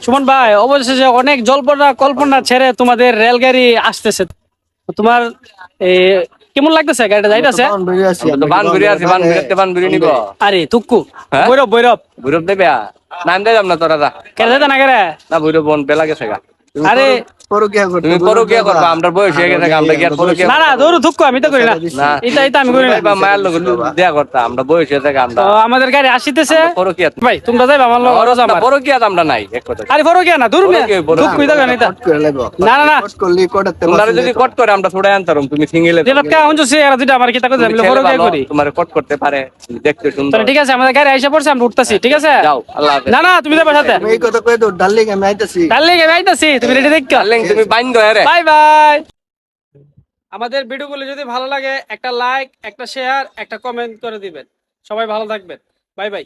সুমন ভাই অবশেষে অনেক জল্পনা কল্পনা ছেড়ে তোমাদের রেলগাড়ি আসতেছে। তোমার এ, কেমন লাগতেছে গাড়িটা? যাইতেছে? বান আছি বানগুড়িতে বানগুড়ি নিব। আরে তুক্কু হ্যাঁ? বৈরব বৈরব ভৈরব দেবে? নাম দেয় না তোরা। কেন যাইতে না কেরে না ভৈরব বোন পেলা গেছে গা। আরে তুমি করো করবা আমরা বয়স হয়ে গেছে আমরা কি আর করো না না দৌড় তুক্কু আমি তো করি না না এটা এটা আমি করি না বা মায়ের লোক দেয়া করতা আমরা বয়স হয়ে থাকে আমরা। তো আমাদের গাড়ি আসিতেছে। করো ভাই তোমরা যাইবা আমার লোক আরও যাবা বড় আমরা। নাই এক কথা আরে বড় না দূর বড় কি, বড় তুক্কু এটা এটা না না না। তোমরা যদি কট করে আমরা ছড়াই তুমি সিঙ্গেলে যেটা কে অঞ্চল সে আর দুইটা আমার কি তাকে আমি বড় করি। তোমার কট করতে পারে দেখতে সুন্দর। ঠিক আছে আমাদের গাড়ি আইসা পড়ছে আমরা উঠতাছি ঠিক আছে? যাও আল্লাহ না না তুমি যাবে সাথে। এই কথা কয়ে তো ডার্লিং আমি আইতাছি। তার লেগে আইতাছি তুমি রেডি দেখ তুমি রে বাই বাই আমাদের ভিডিওগুলো যদি ভালো লাগে একটা লাইক একটা শেয়ার একটা কমেন্ট করে দিবেন। সবাই ভালো থাকবেন। Bye bye